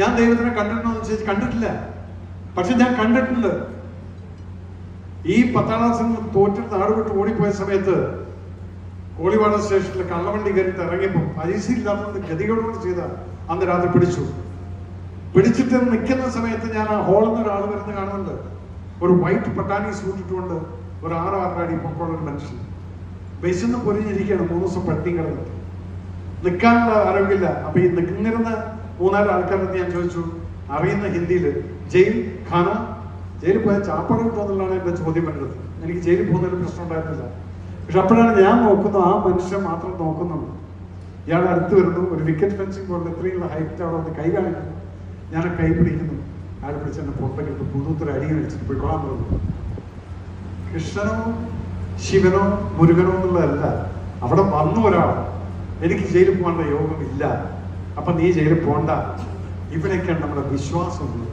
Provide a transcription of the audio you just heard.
ഞാൻ ദൈവത്തിനെ കണ്ടിട്ടുണ്ടോ എന്ന് ചോദിച്ചാൽ കണ്ടിട്ടില്ല. പക്ഷെ ഞാൻ കണ്ടിട്ടുണ്ട്. ഈ പത്താം ക്ലാസ് തോറ്റിട്ട് നാടുവിട്ട് വിട്ട് ഓടിപ്പോയ സമയത്ത് കോളിവാട സ്റ്റേഷനിൽ കള്ളവണ്ടി കയറിയിട്ട് ഇറങ്ങിയപ്പോൾ പൈസ ഇല്ലാത്തത് ഗതികളോട് ചെയ്ത അന്ന് രാത്രി പിടിച്ചു. പിടിച്ചിട്ട് നിൽക്കുന്ന സമയത്ത് ഞാൻ ആ ഹോളിൽ നിന്ന് ഒരാൾ വരുന്ന കാണുന്നുണ്ട്. ഒരു വൈറ്റ് പട്ടാണി സൂട്ടിട്ടുകൊണ്ട് ഒരു ആറ് ആറര അടി പൊക്കമുള്ള ഒരു മനുഷ്യൻ. വിശന്ന് പൊരിഞ്ഞിരിക്കുകയാണ് മൂന്ന് ദിവസം പട്ടിയും കിടന്നിട്ട്. നിൽക്കാനുള്ള ആരോഗ്യമില്ല അപ്പൊ ഈ നിന്നിരുന്ന മൂന്നാൽ ആൾക്കാരുടെ ഞാൻ ചോദിച്ചു അറിയുന്ന ഹിന്ദിയിൽ ജയിൽ ഖാന ജയിലിൽ പോയാൽ ചാപ്പാട് കിട്ടുമെന്നുള്ളതാണ് എന്റെ ചോദ്യം വരുന്നത്. എനിക്ക് ജയിലിൽ ഒരു പ്രശ്നം ഉണ്ടായിരുന്നില്ല. പക്ഷെ അപ്പോഴാണ് ഞാൻ നോക്കുന്നത് ആ മനുഷ്യൻ മാത്രം നോക്കുന്നുണ്ട് ഇയാൾ അടുത്ത് വരുന്നു ഒരു വിക്കറ്റ് ഫെൻസിങ് പോലെ ഇത്രയുള്ള ഹൈറ്റ് അവിടെ വന്ന് കൈ കാണിക്കുന്നു. ഞാൻ കൈ പിടിക്കുന്നു. അയാൾ പിടിച്ച് എന്നെ പുറത്തേക്ക് പുതുത്തര അടി കഴിച്ചിട്ട് പോയിക്കോളാൻ പറഞ്ഞു. കൃഷ്ണനോ ശിവനോ മുരുകനോ എന്നുള്ളതല്ല അവിടെ വന്നു ഒരാൾ എനിക്ക് ജയിലിൽ പോകേണ്ട യോഗമില്ല. അപ്പൊ നീ ജയിലിൽ പോണ്ട. ഇവിടെയൊക്കെയാണ് നമ്മുടെ വിശ്വാസം ഉള്ളത്